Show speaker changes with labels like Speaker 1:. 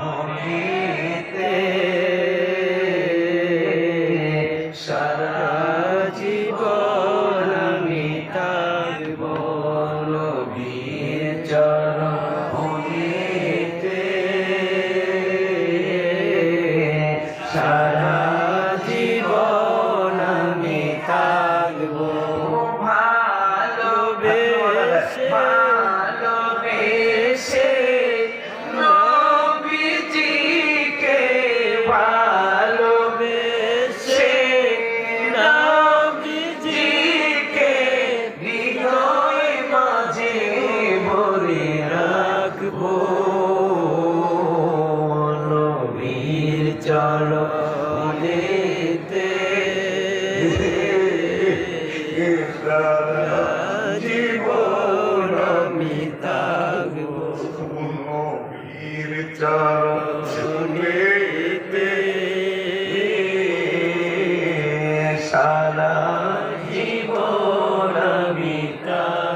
Speaker 1: মনেতে নবীর চরণেতে জীবন আমি থাকব
Speaker 2: নবীর চরণে
Speaker 1: সারা